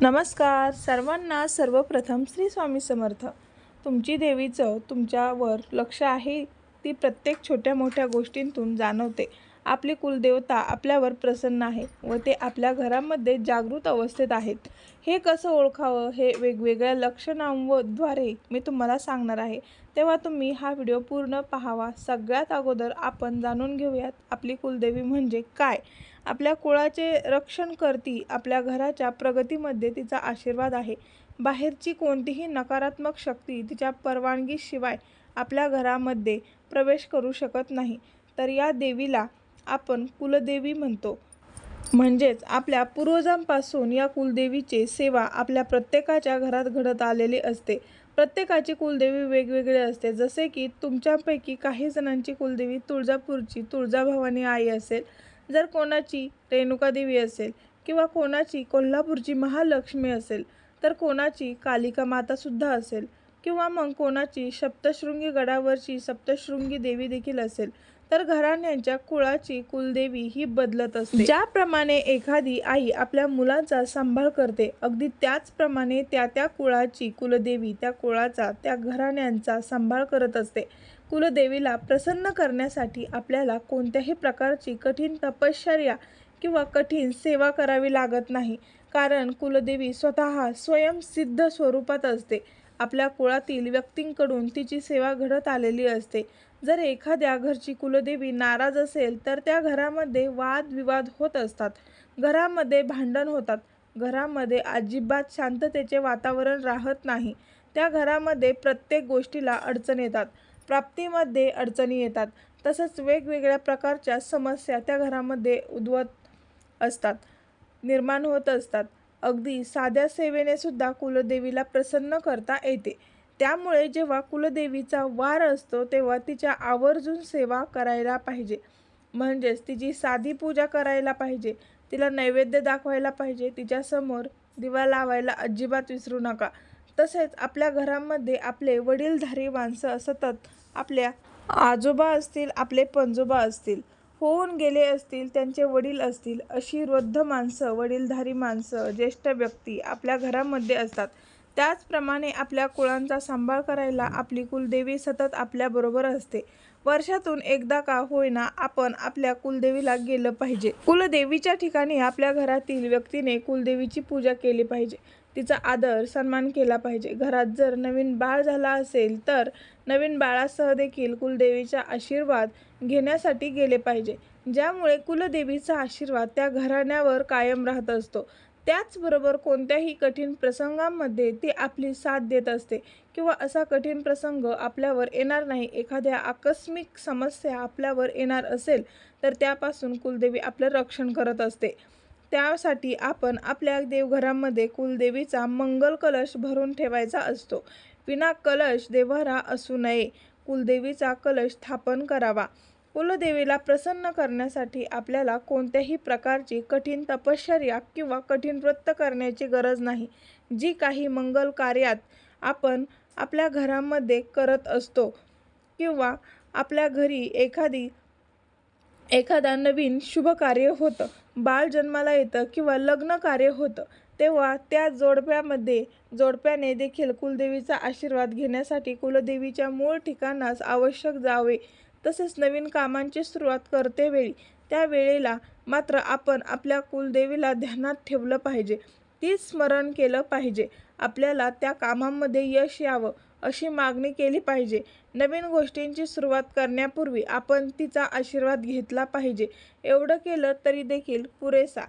नमस्कार सर्वांना सर्वप्रथम श्री स्वामी समर्थ. तुमची देवीचं तुमच्यावर लक्ष आहे ती प्रत्येक छोट्या मोठ्या गोष्टींतून जाणवते. आपली कुलदेवता आपल्यावर प्रसन्न आहे व ते आपल्या घरामध्ये जागृत अवस्थेत आहेत. हे कसं ओळखावं हे वेगवेगळ्या लक्षणांद्वारे मी तुम्हाला सांगणार आहे. तेव्हा तुम्ही हा व्हिडिओ पूर्ण पाहावा. सगळ्यात अगोदर आपण जाणून घेऊयात आपली कुलदेवी म्हणजे काय. आपल्या कुळाचे रक्षण करती आपल्या घराच्या प्रगतीमध्ये तिचा आशीर्वाद आहे. बाहेरची कोणतीही नकारात्मक शक्ती तिच्या परवानगीशिवाय आपल्या घरामध्ये प्रवेश करू शकत नाही. तर या देवीला आपण कुलदेवी म्हणतो. म्हणजेच आपल्या पूर्वजांपासून या कुलदेवीचे सेवा आपल्या प्रत्येकाच्या घरात घडत आलेली असते. प्रत्येकाची कुलदेवी वेगवेगळी असते. जसे की तुमच्यापैकी काही जणांची कुलदेवी तुळजापूरची तुळजाभवानी आई असेल जर कोणाची रेणुकादेवी असेल किंवा कोणाची कोल्हापूरची महालक्ष्मी असेल तर कोणाची कालिका मातासुद्धा असेल किंवा मग कोणाची सप्तशृंगी गडावरची सप्तशृंगी देवी देखील असेल तर घराण्यांच्या कुळाची कुलदेवी ही बदलत असते. ज्याप्रमाणे एखादी आई आपल्या मुलांचा सांभाळ करते अगदी त्याचप्रमाणे त्या त्या कुळाची कुलदेवी त्या कुळाचा त्या घराण्यांचा सांभाळ करत असते. कुलदेवीला प्रसन्न करण्यासाठी आपल्याला कोणत्याही प्रकारची कठीण तपश्चर्या किंवा कठीण सेवा करावी लागत नाही. कारण कुलदेवी स्वतः स्वयंसिद्ध स्वरूपात असते. आपल्या कुळातील व्यक्तींकडून तिची सेवा घडत आलेली असते. जर एखाद्या घरची कुलदेवी नाराज असेल तर त्या घरामध्ये वादविवाद होत असतात. घरामध्ये भांडण होतात. घरामध्ये अजिबात शांततेचे वातावरण राहत नाही. त्या घरामध्ये प्रत्येक गोष्टीला अडचण येतात. प्राप्तीमध्ये अडचणी येतात. तसंच वेगवेगळ्या प्रकारच्या समस्या त्या घरामध्ये उद्भवत असतात निर्माण होत असतात. अगदी साध्या सेवेने सुद्धा कुलदेवीला प्रसन्न करता येते. त्यामुळे जेव्हा कुलदेवीचा वार असतो तेव्हा तिच्या आवर्जून सेवा करायला पाहिजे. म्हणजेच तिची साधी पूजा करायला पाहिजे. तिला नैवेद्य दाखवायला पाहिजे. तिच्यासमोर दिवा लावायला अजिबात विसरू नका. तसेच आपल्या घरामध्ये आपले वडीलधारी माणसं सतत आपल्या आजोबा असतील आपले पणजोबा असतील होऊन गेले असतील त्यांचे वडील असतील अशी वृद्ध माणसं वडीलधारी माणसं ज्येष्ठ व्यक्ती आपल्या घरामध्ये असतात. त्याचप्रमाणे आपल्या कुळांचा सांभाळ करायला आपली कुलदेवी सतत आपल्याबरोबर असते. वर्षातून एकदा का होईना आपण आपल्या कुलदेवीला गेलं पाहिजे. कुलदेवीच्या ठिकाणी आपल्या घरातील व्यक्तीने कुलदेवीची पूजा केली पाहिजे. तिचा आदर सन्मान केला पाहिजे. घरात जर नवीन बाळ झाला असेल तर नवीन बाळासह देखील कुलदेवीचा आशीर्वाद घेण्यासाठी गेले पाहिजे. ज्यामुळे कुलदेवीचा आशीर्वाद त्या घराण्यावर कायम राहत असतो. त्याचबरोबर कोणत्याही कठीण प्रसंगांमध्ये ती आपली साथ देत असते किंवा असा कठीण प्रसंग आपल्यावर येणार नाही एखाद्या आकस्मिक समस्या आपल्यावर येणार असेल तर त्यापासून कुलदेवी आपलं रक्षण करत असते. त्यासाठी आपण आपल्या देवघरामध्ये कुलदेवीचा मंगल कलश भरून ठेवायचा असतो. विना कलश देवघरा असू नये कुलदेवीचा कलश स्थापन करावा. कुलदेवीला प्रसन्न करण्यासाठी आपल्याला कोणत्याही प्रकारची कठीण तपश्चर्या किंवा कठीण व्रत करण्याची गरज नाही. जी काही मंगल कार्यात आपण आपल्या घरामध्ये करत असतो किंवा आपल्या घरी एखादी एखादा नवीन शुभ कार्य होतं बाळ जन्माला येतं किंवा लग्न कार्य होतं तेव्हा त्या जोडप्यामध्ये जोडप्याने देखील कुलदेवीचा आशीर्वाद घेण्यासाठी कुलदेवीच्या मूळ ठिकाणास आवश्यक जावे. तसेच नवीन कामांची सुरुवात करते वेळी. त्या वेळेला मात्र आपण आपल्या कुलदेवीला ध्यानात ठेवलं पाहिजे. ती स्मरण केलं पाहिजे. आपल्याला त्या कामामध्ये यश यावं अशी मागणी केली पाहिजे. नवीन गोष्टींची सुरुवात करण्यापूर्वी आपण तिचा आशीर्वाद घेतला पाहिजे. एवढं केलं तरी देखील पुरेसा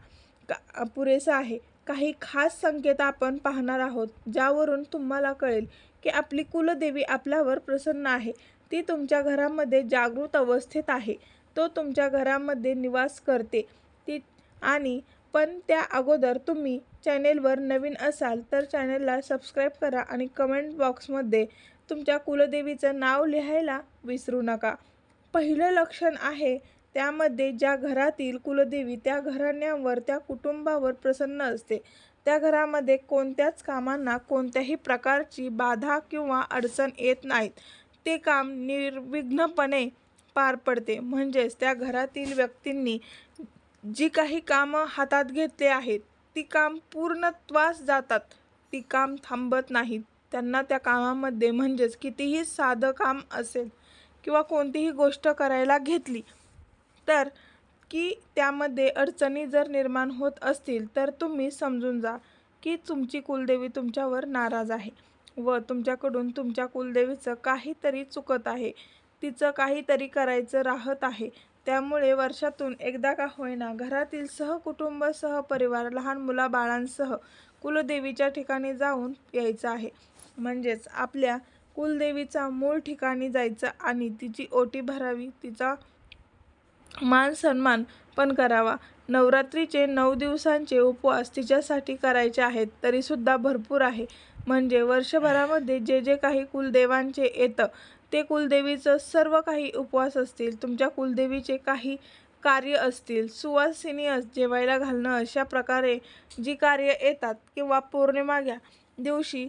का पुरेसा आहे. काही खास संकेत आपण पाहणार आहोत ज्यावरून तुम्हाला कळेल की आपली कुलदेवी आपल्यावर प्रसन्न आहे. ती तुमच्या घरामध्ये जागृत अवस्थेत आहे. तो तुमच्या घरामध्ये निवास करते. ती आणि पण त्या अगोदर तुम्ही चॅनेलवर नवीन असाल तर चॅनेलला सबस्क्राईब करा आणि कमेंट बॉक्समध्ये तुमच्या कुलदेवीचं नाव लिहायला विसरू नका. पहिलं लक्षण आहे त्यामध्ये ज्या घरातील कुलदेवी त्या घराण्यावर त्या कुटुंबावर प्रसन्न असते. त्या घरामध्ये कोणत्याच कामांना कोणत्याही प्रकारची बाधा किंवा अडचण येत नाहीत. ते काम निर्विघ्नपणे पार पडते. म्हणजेच त्या घरातील व्यक्तींनी जी काही कामं हातात घेतले आहेत ती काम पूर्णत्वास जातात. ती काम थांबत नाहीत. त्यांना त्या कामामध्ये म्हणजेच कितीही साधं काम असेल किंवा कोणतीही गोष्ट करायला घेतली तर की त्यामध्ये अडचणी जर निर्माण होत असतील तर तुम्ही समजून जा की तुमची कुलदेवी तुमच्यावर नाराज आहे. व तुमच्याकडून तुमच्या कुलदेवीचं काहीतरी चुकत आहे. तिचं काहीतरी करायचं राहत आहे. त्यामुळे वर्षातून एकदा का होईना घरातील सहकुटुंब सहपरिवार लहान मुलाबाळांसह कुलदेवीच्या ठिकाणी जाऊन यायचं आहे. म्हणजेच आपल्या कुलदेवीचा मूळ ठिकाणी जायचं आणि तिची ओटी भरावी तिचा मान सन्मान पण करावा. नवरात्रीचे नऊ दिवसांचे उपवास तिच्यासाठी करायचे आहेत तरीसुद्धा भरपूर आहे. म्हणजे वर्षभरामध्ये जे जे काही कुलदेवांचे येतं ते कुलदेवीचं सर्व काही उपवास असतील तुमच्या कुलदेवीचे काही कार्य असतील सुवासिनी अस जेवायला घालणं अशा प्रकारे जी कार्य येतात किंवा पौर्णिमा घ्या दिवशी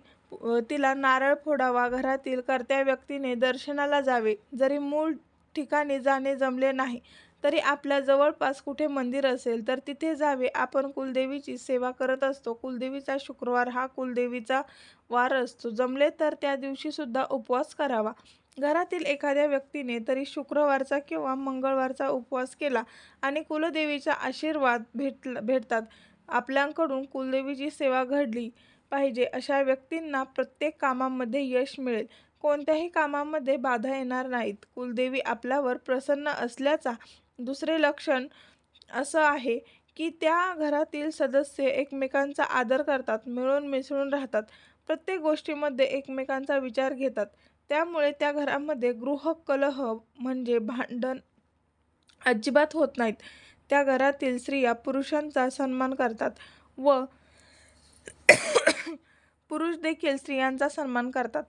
तिला नारळ फोडावा घरातील कर्त्या व्यक्तीने दर्शनाला जावे जरी मूळ ठिकाणी जाणे जमले नाही तरी आपल्या जवळपास कुठे मंदिर असेल तर तिथे जावे. आपण कुलदेवीची सेवा करत असतो. कुलदेवीचा शुक्रवार हा कुलदेवीचा वार असतो. जमले तर त्या दिवशीसुद्धा उपवास करावा. घरातील एखाद्या व्यक्तीने तरी शुक्रवारचा किंवा मंगळवारचा उपवास केला आणि कुलदेवीचा आशीर्वाद भेट भेटतात. आपल्याकडून कुलदेवीची सेवा घडली पाहिजे अशा व्यक्तींना प्रत्येक कामामध्ये यश मिळेल. कोणत्याही कामामध्ये बाधा येणार नाहीत. कुलदेवी आपल्यावर प्रसन्न असल्याचा दुसरे लक्षण असं आहे की त्या घरातील सदस्य एकमेकांचा आदर करतात मिळून मिसळून राहतात प्रत्येक गोष्टीमध्ये एकमेकांचा विचार घेतात. त्यामुळे त्या घरामध्ये गृहकलह म्हणजे भांडण अजिबात होत नाहीत. त्या घरातील स्त्रिया पुरुषांचा सन्मान करतात व पुरुष देखील स्त्रियांचा सन्मान करतात.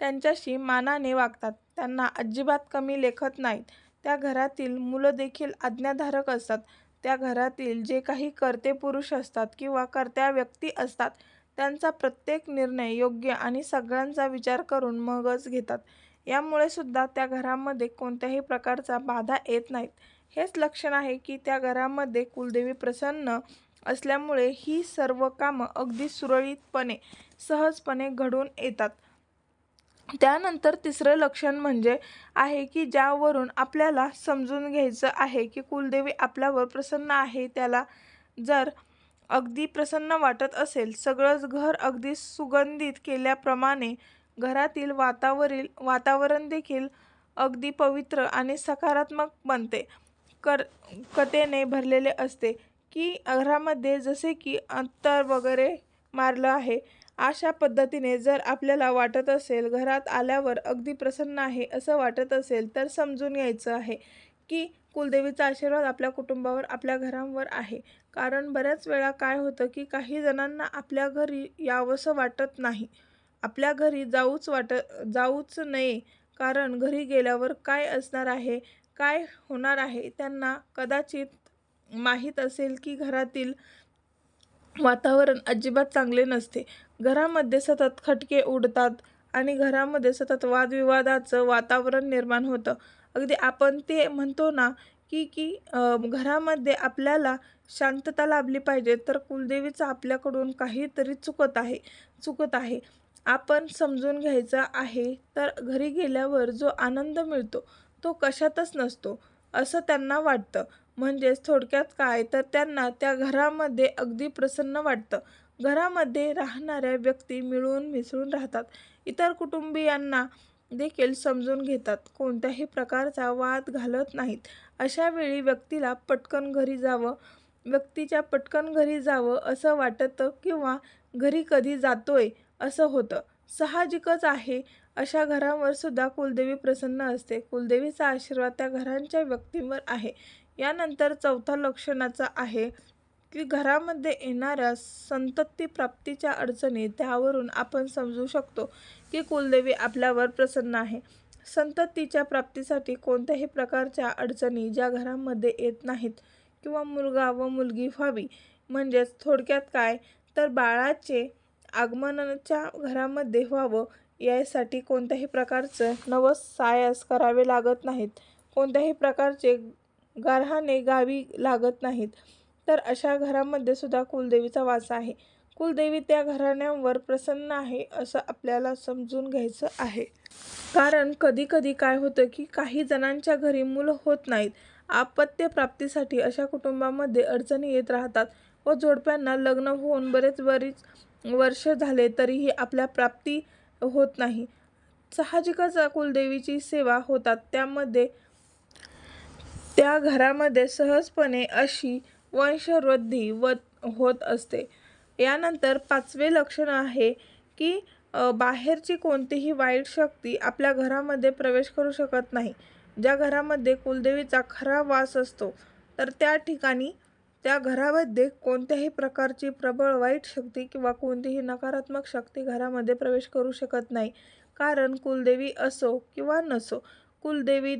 त्यांच्याशी मानाने वागतात. त्यांना अजिबात कमी लेखत नाहीत. त्या घरातील मुलं देखील आज्ञाधारक असतात. त्या घरातील जे काही कर्ते पुरुष असतात किंवा कर्त्या व्यक्ती असतात त्यांचा प्रत्येक निर्णय योग्य आणि सगळ्यांचा विचार करून मगच घेतात. यामुळे सुद्धा त्या घरामध्ये कोणत्याही प्रकारचा बाधा येत नाहीत. हेच लक्षण आहे की त्या घरामध्ये कुलदेवी प्रसन्न असल्यामुळे ही सर्व कामं अगदी सुरळीतपणे सहजपणे घडून येतात. त्यानंतर तिसरं लक्षण म्हणजे आहे की ज्यावरून आपल्याला समजून घ्यायचं आहे की कुलदेवी आपल्यावर प्रसन्न आहे त्याला जर अगदी प्रसन्न वाटत असेल सगळंच घर अगदी सुगंधित केल्याप्रमाणे घरातील वातावरील वातावरण देखील अगदी पवित्र आणि सकारात्मक बनते. कर कथेने भरलेले असते की घरामध्ये जसे की अंतर वगैरे मारलं आहे अशा पद्धतीने जर आपल्याला वाटत असेल घरात आल्यावर अगदी प्रसन्न आहे असं वाटत असेल तर समजून यायचं आहे की कुलदेवीचा आशीर्वाद आपल्या कुटुंबावर आपल्या घरांवर आहे. कारण बऱ्याच वेळा काय होतं की काही जणांना आपल्या घरी यावंसं वाटत नाही. आपल्या घरी जाऊच वाट जाऊच नये. कारण घरी गेल्यावर काय असणार आहे काय होणार आहे त्यांना कदाचित माहीत असेल की घरातील वातावरण अजिबात चांगले नसते. घरामध्ये सतत खटके उडतात आणि घरामध्ये सतत वादविवादाचं वातावरण निर्माण होतं. अगदी आपण ते म्हणतो ना की की घरामध्ये आपल्याला शांतता लाभली पाहिजे तर कुलदेवीचं आपल्याकडून काहीतरी चुकत आहे चुकत आहे. आपण समजून घ्यायचा आहे तर घरी गेल्यावर जो आनंद मिळतो तो कशातच नसतो असं त्यांना वाटतं. म्हणजेच थोडक्यात काय? तर त्यांना त्या घरामध्ये अगदी प्रसन्न वाटतं. घरामध्ये राहणाऱ्या व्यक्ती मिळून मिसळून राहतात. इतर कुटुंबियांना देखील समजून घेतात. कोणत्याही प्रकारचा वाद घालत नाहीत. अशा वेळी व्यक्तीला पटकन घरी जावं व्यक्तीच्या पटकन घरी जावं असं वाटतं किंवा घरी कधी जातोय असं होतं. साहजिकच आहे. अशा घरांवर सुद्धा कुलदेवी प्रसन्न असते. कुलदेवीचा आशीर्वाद त्या घरांच्या व्यक्तींवर आहे. यानंतर चौथा लक्षणाचा आहे. की घरामध्ये येणाऱ्या संतती प्राप्तीच्या अडचणी त्यावरून आपण समजू शकतो की कुलदेवी आपल्यावर प्रसन्न आहे. संततीच्या प्राप्तीसाठी कोणत्याही प्रकारच्या अडचणी ज्या घरामध्ये येत नाहीत किंवा मुलगा व मुलगी व्हावी म्हणजेच थोडक्यात काय? तर बाळाचे आगमनाच्या घरामध्ये व्हावं यासाठी कोणत्याही प्रकारचं नवस सायास करावे लागत नाहीत. कोणत्याही प्रकारचे गारहाणे गावी लागत नाहीत. तर अशा घरामध्ये सुद्धा कुलदेवीचा वास आहे. कुलदेवी त्या घराण्यावर प्रसन्न आहे असं आपल्याला समजून घ्यायचं आहे. कारण कधी कधी काय होतं की काही जणांच्या घरी मुलं होत नाहीत. आपत्य प्राप्तीसाठी अशा कुटुंबामध्ये अडचणी येत राहतात व जोडप्यांना लग्न होऊन बरेच बरीच वर्ष झाले तरीही आपल्या प्राप्ती होत नाही. साहजिकच कुलदेवीची सेवा होतात. त्यामध्ये त्या घरामध्ये सहजपणे अशी वंशवृद्धी व होत असते. यानंतर पाचवे लक्षण आहे की बाहेरची कोणतीही वाईट शक्ती आपल्या घरामध्ये प्रवेश करू शकत नाही. ज्या घरामध्ये कुलदेवीचा खरा वास असतो तर त्या ठिकाणी त्या घरामध्ये कोणत्याही प्रकारची प्रबळ वाईट शक्ती किंवा कोणतीही नकारात्मक शक्ती घरामध्ये प्रवेश करू शकत नाही. कारण कुलदेवी असो किंवा नसो कुलदेवी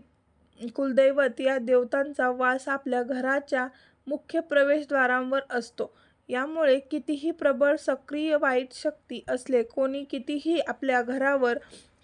कुलदैवत या देवतांचा वास आपल्या घराच्या मुख्य प्रवेशद्वारांवर असतो. यामुळे कितीही प्रबळ सक्रिय वाईट शक्ती असले कोणी कितीही आपल्या घरावर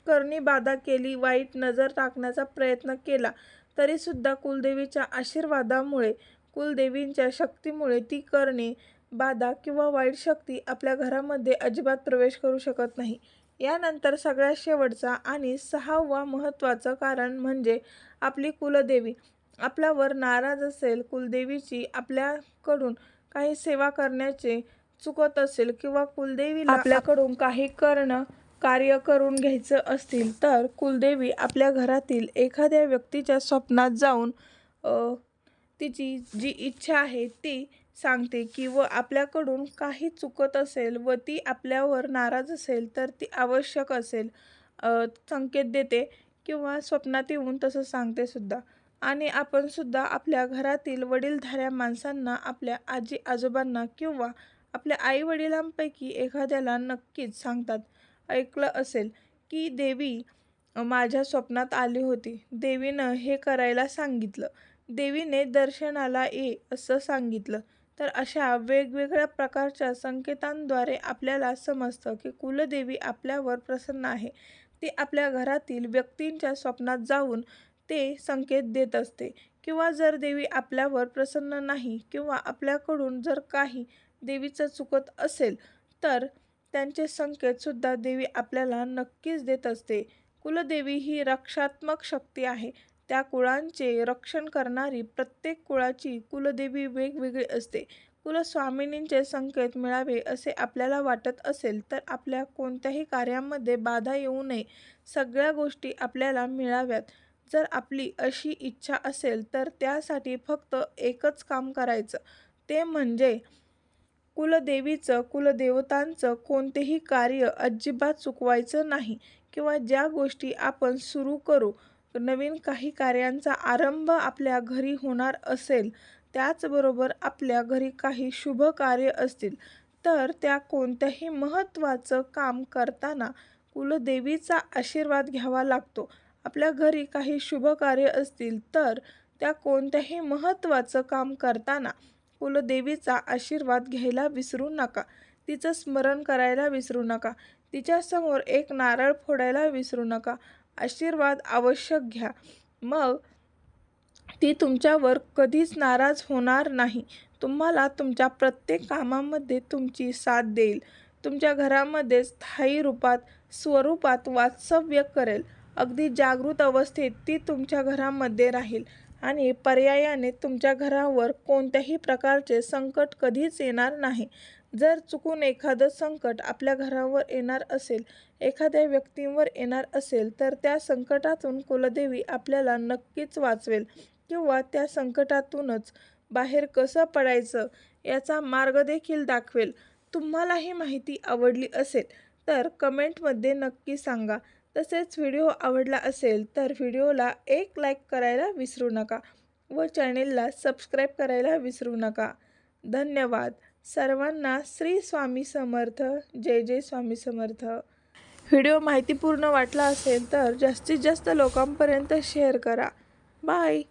करणी बाधा केली वाईट नजर टाकण्याचा प्रयत्न केला तरीसुद्धा कुलदेवीच्या आशीर्वादामुळे कुलदेवींच्या शक्तीमुळे ती करणे बाधा किंवा वाईट शक्ती आपल्या घरामध्ये अजिबात प्रवेश करू शकत नाही. यानंतर सगळ्यात शेवटचा आणि सहावा महत्त्वाचं कारण म्हणजे आपली कुलदेवी. आपल्यावर नाराज असेल कुलदेवीची आपल्याकडून काही सेवा करण्याचे चुकत असेल किंवा कुलदेवीला आपल्याकडून काही करणं कार्य करून घ्यायचं असतील तर कुलदेवी आपल्या घरातील एखाद्या व्यक्तीच्या स्वप्नात जाऊन तिची जी इच्छा आहे ती सांगते की व आपल्याकडून काही चुकत असेल व ती आपल्यावर नाराज असेल तर ती आवश्यक असेल संकेत देते किंवा स्वप्नात येऊन तसं सांगते सुद्धा. आणि आपण सुद्धा आपल्या घरातील वडीलधाऱ्या माणसांना आपल्या आजी आजोबांना किंवा आपल्या आई वडिलांपैकी एखाद्याला नक्कीच सांगतात. ऐकलं असेल की देवी माझ्या स्वप्नात आली होती. देवीनं हे करायला सांगितलं. देवीने दर्शनाला ये असं सांगितलं. तर अशा वेगवेगळ्या प्रकारच्या संकेतांद्वारे आपल्याला समजतं की कुलदेवी आपल्यावर प्रसन्न आहे. ती आपल्या घरातील व्यक्तींच्या स्वप्नात जाऊन ते संकेत देत असते. किंवा जर देवी आपल्यावर प्रसन्न नाही किंवा आपल्याकडून जर काही देवीचं चुकत असेल तर त्यांचे संकेतसुद्धा देवी आपल्याला नक्कीच देत असते. कुलदेवी ही रक्षात्मक शक्ती आहे. त्या कुळांचे रक्षण करणारी प्रत्येक कुळाची कुलदेवी वेगवेगळी असते. कुलस्वामिनींचे संकेत मिळावे असे आपल्याला वाटत असेल तर आपल्या कोणत्याही कार्यामध्ये बाधा येऊ नये. सगळ्या गोष्टी आपल्याला मिळाव्यात. जर आपली अशी इच्छा असेल तर त्यासाठी फक्त एकच काम करायचं. ते म्हणजे कुलदेवीचं कुलदेवतांचं कोणतेही कार्य अजिबात चुकवायचं नाही किंवा ज्या गोष्टी आपण सुरू करू नवीन काही कार्यांचा आरंभ आपल्या घरी होणार असेल त्याचबरोबर आपल्या घरी काही शुभ कार्य असतील तर त्या कोणत्याही महत्त्वाचं काम करताना कुलदेवीचा आशीर्वाद घ्यावा लागतो. आपल्या घरी काही शुभ कार्य असतील तर त्या कोणत्याही महत्त्वाचं काम करताना कुलदेवीचा आशीर्वाद घ्यायला विसरू नका. तिचं स्मरण करायला विसरू नका. तिच्यासमोर एक नारळ फोडायला विसरू नका. आशीर्वाद आवश्यक घ्या. मग ती तुमच्यावर कधीच नाराज होणार नाही. तुम्हाला तुमच्या प्रत्येक कामामध्ये तुमची साथ देईल. तुमच्या घरामध्ये स्थायी रूपात स्वरूपात वास्तव्य करेल. अगदी जागृत अवस्थेत ती तुमच्या घरामध्ये राहील आणि पर्यायाने तुमच्या घरावर कोणत्याही प्रकारचे संकट कधीच येणार नाही. जर चुकून एखादं संकट आपल्या घरावर येणार असेल एखाद्या व्यक्तींवर येणार असेल तर त्या संकटातून कुलदेवी आपल्याला नक्कीच वाचवेल किंवा त्या संकटातूनच बाहेर कसं पडायचं याचा मार्ग देखील दाखवेल. तुम्हाला ही माहिती आवडली असेल तर कमेंटमध्ये नक्की सांगा. तसेच व्हिडिओ आवडला असेल तर व्हिडिओला एक लाईक करायला विसरू नका व चॅनेलला सबस्क्राईब करायला विसरू नका. धन्यवाद. सर्वांना श्री स्वामी समर्थ. जय जय स्वामी समर्थ. व्हिडिओ माहितीपूर्ण वाटला असेल तर जास्तीत जास्त लोकांपर्यंत शेअर करा. बाय.